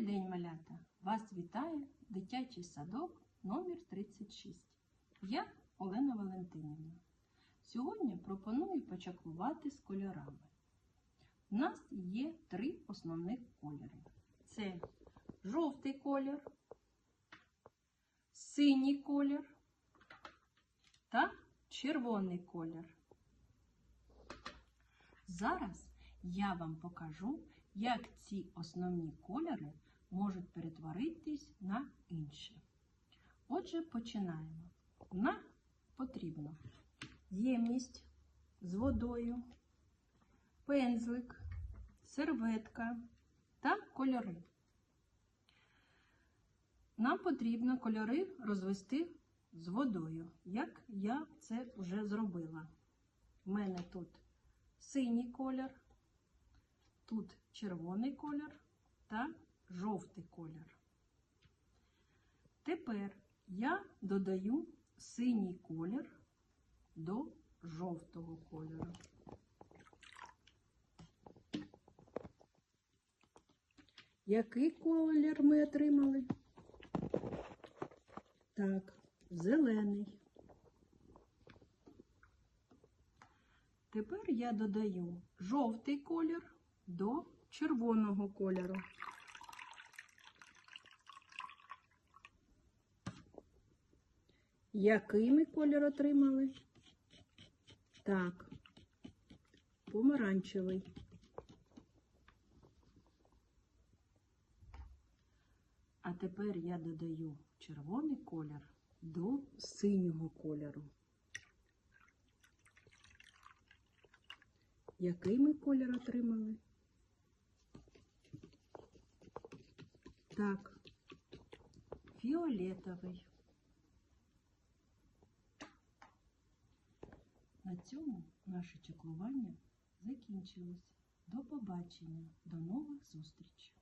Добрий день, малята! Вас вітає дитячий садок номер 36. Я Олена Валентинівна. Сьогодні пропоную почаклувати з кольорами. У нас є три основних кольори: це жовтий колір, синій колір та червоний колір. Зараз я вам покажу, як ці основні кольори можуть перетворитись на інші. Отже, починаємо. Нам потрібно ємність з водою, пензлик, серветка та кольори. Нам потрібно кольори розвести з водою, як я це вже зробила. У мене тут синій колір, тут червоний колір та жовтий колір. Тепер я додаю синій колір до жовтого кольору. Який колір ми отримали? Так, зелений. Тепер я додаю жовтий колір до червоного кольору. Який ми колір отримали? Так, помаранчевий. А тепер я додаю червоний колір до синього кольору. Який ми колір отримали? Так, фіолетовий. На цьому наше чеклування закінчилось. До побачення, до нових зустрічей!